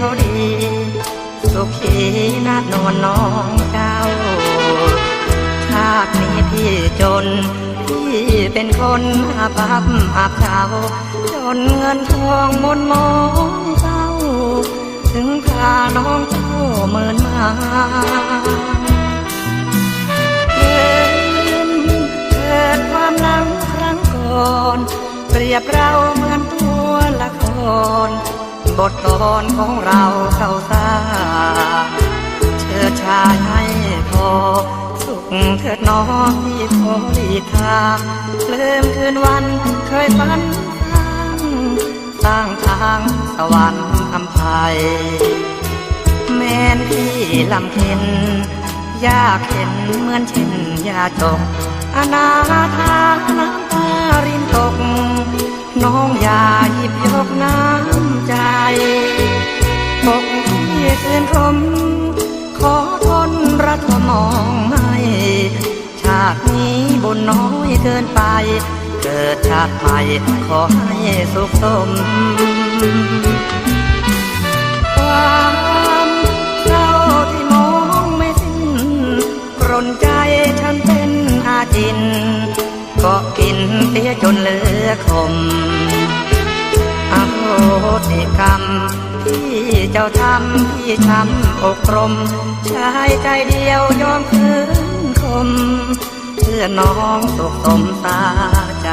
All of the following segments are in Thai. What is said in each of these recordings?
ขาดี สุขีนวลน้องเจ้า ชาตินี้พี่จน พี่เป็นคนอาภัพอาเจ้าจนเงินทองมนมองเจ้า ถึงพาน้องเจ้าเมินมาเกินเกิดความหลังครั้งก่อนเปรียบเราเหมือนตัวละคร บทกลอนของเราเข้าสร้างเชิดชายให้พอ สุขเถิดน้องที่พอดีทางลืมคืนวันเคยฝันสร้างสร้างทางสวรรค์อำภัยแม่นที่ลำเค็นยากเห็นเหมือนเช่นยาจกอนาถาน้ำตา ขอทนรัฐมองให้ชาตินี้บุญน้อยเกินไป เกิดชาติใหม่ขอให้สุขสมความเศร้าที่มองไม่สิ้นรนใจฉันเป็นอาจิน ก็กินเสียจนเหลือคม หสิกรรม ที่เจ้าทำที่ช้ำอกรมชายใจเดียวยอมคืนคม เพื่อน้องสุขสมตาใจ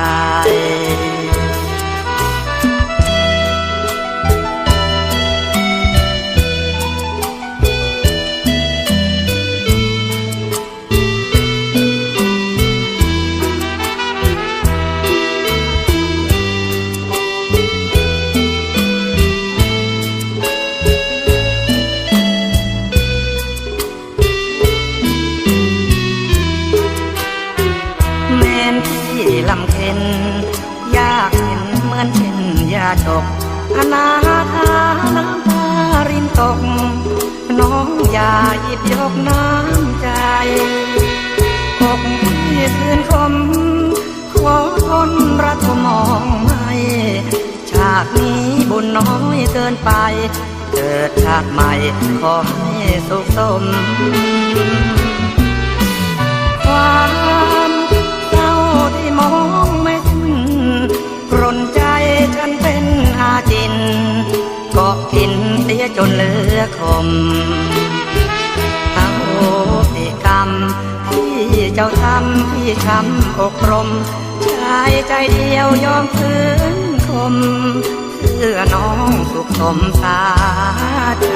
จกอนาถาน้ำตารินตก น้องอย่าหยิบยกน้ำใจอกที่คืนคมขอทนรักมองไม่ชาตินี้บุญน้อยเกินไป เกิดชาติใหม่ขอให้สุขสมความ ยจนเหลือคมเอาสิกรรม ที่เจ้าทำที่ช้ำอกรมชายใจเดียวยอมคืนคมเพื่อน้องสุขสมสาใจ